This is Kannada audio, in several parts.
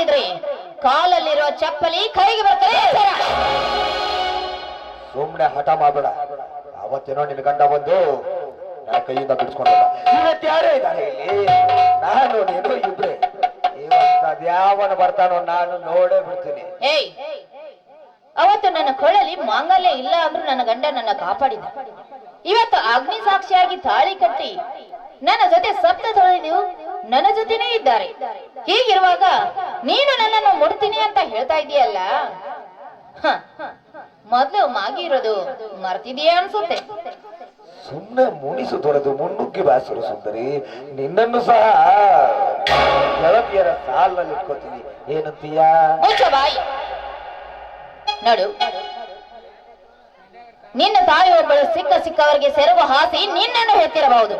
ನೋಡಿದ್ರೆ ಕಾಲಲ್ಲಿರೋ ಚಪ್ಪಲಿ ಕೈಗೆ ಬರ್ತದೆ. ಸುಮ್ನೆ ಹಠ ಮಾಡಬೇಡ. ಅವತ್ತೇನೋ ನಿನ್ನ ಗಂಡ ಬಂದು ನನ್ನ ಕೈಯಿಂದ ಬಿಡಿಸ್ಕೊಂಡಲ್ಲ. ಇವತ್ತು ಯಾರೇ ಇದ್ದಾರೆ ಇಲ್ಲಿ? ನಾನು ನೀನು ಇಬ್ರೆ. ಇವತ್ತು ಅದ್ಯಾವನು ಬರ್ತಾನೋ ನಾನು ನೋಡೇ ಬಿಡ್ತೀನಿ. ಏಯ್ ಅವತ್ತು ನನ್ನ ಕೊಳಲಿ ಮಾಂಗಲ್ಯ ಇಲ್ಲ ಅಂದ್ರೂ ನನ್ನ ಗಂಡ ನನ್ನ ಕಾಪಾಡಿದ. ಇವತ್ತು ಅಗ್ನಿ ಸಾಕ್ಷಿಯಾಗಿ ತಾಳಿ ಕಟ್ಟಿ ನನ್ನ ಜೊತೆ ಸಪ್ತ ತೊಳೆದು ನನ್ನ ಜೊತೆನೇ ಇದ್ದಾರೆ. ಹೀಗಿರುವಾಗ ನೀನು ನನ್ನನ್ನು ಮುಡ್ತೀನಿ ಅಂತ ಹೇಳ್ತಾ ಇದೀಯಲ್ಲ? ಮೊದ್ಲು ಮಾಗಿ ಇರೋದು ಮರ್ತಿದೀಯ ಅನ್ಸುತ್ತೆ. ಸುಮ್ಮನೆ ಮುನಿಸು ತೊರೆದು ಮುನ್ನುಗ್ಗಿ ಬಾಸರು ಸುಂದರಿ. ನಿನ್ನನ್ನು ಸಹ ಗೆಳತಿಯರ ಸಾಲಲ್ಲಿ ಇಟ್ಕೋತೀನಿ ಏನಂತೀಯ? ಬಾಯಿ. ನೋಡು. ನಿನ್ನ ತಾಯಿ ಒಬ್ಬಳು ಸಿಕ್ಕ ಸಿಕ್ಕವರಿಗೆ ಸೆರಗು ಹಾಸಿ ನಿನ್ನನ್ನು ಹೊತ್ತಿರಬಹುದು.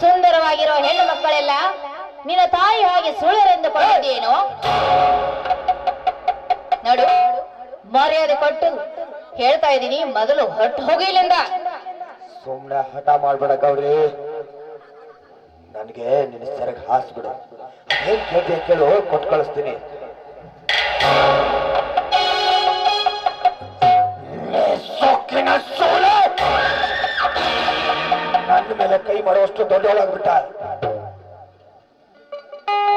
ಸುಂದರವಾಗಿರೋ ಹೆಣ್ಣು ಮಕ್ಕಳೆಲ್ಲ ನಿನ್ನ ತಾಯಿ ಹಾಗೆ ಸುಳ್ಳರೆಂದುಕೊಳ್ಳೋದೇನೋ ನೋಡು, ಮರ್ಯಾದೆ ಕೊಟ್ಟು ಹೇಳ್ತಾ ಇದ್ದೀನಿ, ಮೊದಲು ಹೊಟ್ಟು ಹೋಗಿ ಸುಮ್ಮನೆ ಸುಮ್ನೆ ಹಠ ಮಾಡ್ಬೇಡ ಗೌರಿ. ನನಗೆ ನಿನ್ನ ಸೆರಗ್ ಹಾಸ್ಬಿಡು. ಏನ್ ಕೇಳ್ತೀಯ ಕೇಳು ಕೊಟ್ಟು ಕಳಿಸ್ತೀನಿ. ಸೊಕ್ಕಿನ ಸೋಲೆ! ನನ್ನ ಮೇಲೆ ಕೈ ಮಾಡುವಷ್ಟು ದೊಡ್ಡವಳಾಗ್ಬಿಟ್ಟ.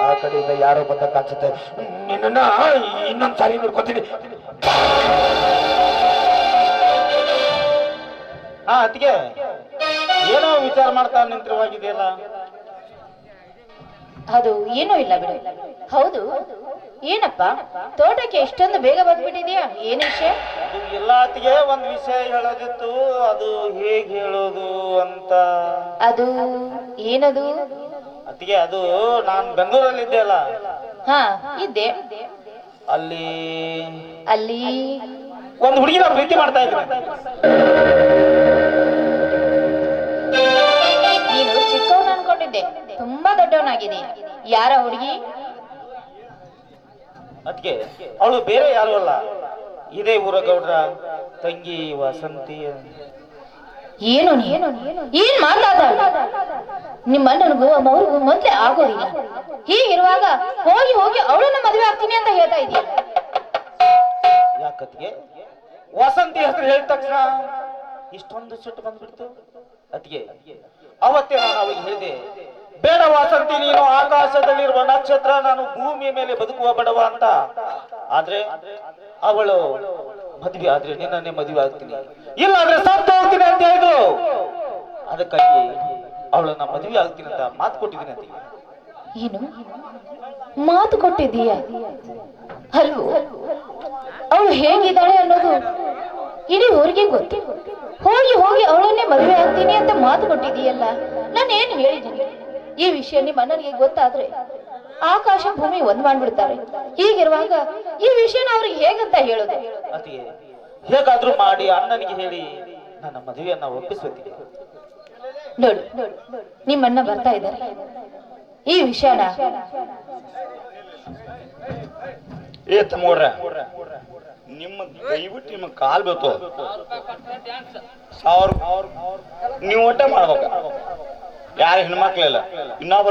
ಆ ಕಡೆಯಿಂದ ಯಾರೋ ಬಂದ ಕಾಣಿಸುತ್ತೆ. ನಿನ್ನ ಇನ್ನೊಂದು ಸಾರಿ ನೋಡ್ಕೊತೀನಿ. ಹಾ ಅತ್ತಿಗೆ ಏನೋ ವಿಚಾರ ಮಾಡ್ತಾ ನಿಂತಿರುವಾಗಿದೆಯಲ್ಲ? ಅದು ಏನೂ ಇಲ್ಲ ಬಿಡು. ಹೌದು. ಏನಪ್ಪ ತೋಟಕ್ಕೆ ಎಷ್ಟೊಂದು ಬೇಗ ಬಂದ್ಬಿಟ್ಟಿದ್ಯಾ? ಏನ್ ವಿಷಯ? ಎಲ್ಲಾತಿಗೆ ಎಲ್ಲ ಅತ್ತಿಗೆ ಒಂದ್ ವಿಷಯ ಹೇಳೋದಿತ್ತು. ಅದು ಹೇಗ್ ಹೇಳೋದು ಅಂತ. ಅದು ಏನದು? ಅತ್ತಿಗೆ ಅದು ನಾನ್ ಬೆಂಗಳೂರಲ್ಲಿ ಇದ್ದೆ ಅಲ್ಲ. ಹಾ ಇದ್ದೆ. ಅಲ್ಲಿ ಅಲ್ಲಿ ಒಂದು ಹುಡುಗಿನ ಪ್ರೀತಿ ಮಾಡ್ತಾ ಇದ್ರು. ನೀನು ಚಿಕ್ಕವನ ಅನ್ಕೊಂಡಿದ್ದೆ. ತುಂಬಾ ದೊಡ್ಡವನಾಗಿದೆ ಯಾರ ಹುಡುಗಿ? ಅದಕ್ಕೆ ಅವಳು ಬೇರೆ ಯಾರು ಅಲ್ಲ. ಇದೇ ಊರ ಗೌಡ್ರ ತಂಗಿ ವಸಂತಿ ಏನು ನೀನು? ಏನ್ ಮಾತಾಡ ನಿಮ್ಮ ಅಣ್ಣನಿಗೂ ಅವ್ರಿಗೂ ಮೊದ್ಲೇ ಆಗೋದಿಲ್ಲ. ಹೀಗಿರುವಾಗ ಹೋಗಿ ಹೋಗಿ ಅವಳನ್ನ ಮದುವೆ ಆಗ್ತೀನಿ ಅಂತ ಹೇಳ್ತಾ ಇದೀಯ ವಸಂತಿ ಹೆಸರು ಹೇಳಿದ ತಕ್ಷಣ ಇಷ್ಟೊಂದು ಸಿಟ್ಟು ಬಂದ್ಬಿಡ್ತು. ಅದ್ಗೆ ಅವತ್ತೇ ನಾನು ಅವಳಿಗೆ ಹೇಳಿದೆ, ಬೇಡ ವಾಸಂತಿ, ನೀನು ಆಕಾಶದಲ್ಲಿರುವ ನಕ್ಷತ್ರ ನಾನು ಭೂಮಿಯ ಮೇಲೆ ಬದುಕುವ ಬಡವ ಅಂತ. ಆದ್ರೆ ಅವಳು ಮದ್ವೆ ಆದ್ರೆ ನಿನ್ನೇ ಮದುವೆ ಆಗ್ತೀನಿ. ಇಲ್ಲ ಅಂದ್ರೆ ಸತ್ತು ಹೋಗ್ತೀನಿ ಅಂತ ಹೇಳಿದ್ರು. ಅದಕ್ಕಾಗಿ ಅವಳನ್ನ ಮದುವೆ ಆಗ್ತೀನಿ ಅಂತ ಮಾತು ಕೊಟ್ಟಿದ್ದೀನಿ ಅಂತ ಏನು? ಮಾತು ಕೊಟ್ಟಿದ್ದೀಯ? ಅಲ್ವೋ ಅವಳು ಹೇಗಿದ್ದಾಳೆ ಅನ್ನೋದು ಇಡೀ ಊರಿಗೆ ಗೊತ್ತು. ಹೋಗಿ ಹೋಗಿ ಅವಳನ್ನೇ ಮದುವೆ ಆಗ್ತೀನಿ ಅಂತ ಮಾತು ಕೊಟ್ಟಿದೀಯಲ್ಲ ನಾನು ಏನು ಹೇಳಿದ್ದೀನಿ? ಈ ವಿಷಯ ನಿಮ್ಮ ಅಣ್ಣನಿಗೆ ಗೊತ್ತಾದ್ರೆ ಆಕಾಶ ಭೂಮಿ ಒಂದ್ ಮಾಡ್ಬಿಡ್ತಾರೆ. ಹೀಗಿರುವಾಗ ಈ ವಿಷಯನ ಅವ್ರಿಗೆ ಹೇಗಂತ ಹೇಳುದು? ಅತಿ ಹೇಗಾದ್ರೂ ಮಾಡಿ ಅಣ್ಣನಿಗೆ ಹೇಳಿ ನನ್ನ ಮದುವೆಯನ್ನ ಒಪ್ಪಿಸುತ್ತಿದೆ ನೋಡು ನಿಮ್ಮಣ್ಣ ಬರ್ತಾ ಇದ್ದಾರೆ. ಈ ವಿಷಯನ ಏ ತಮ್ಮವ್ರ ನಿಮ್ಮ ದಯವಿಟ್ಟು ನಿಮ್ಮ ಕಾಲ್ ಬೇಕು ಸಾವಿರ ನೀವು ಒಟ್ಟೆ ಮಾಡ್ಬೇಕು. ಯಾರು ಹೆಣ್ಮಕ್ಳಿಲ್ಲ ಇನ್ನೊಬ್ರು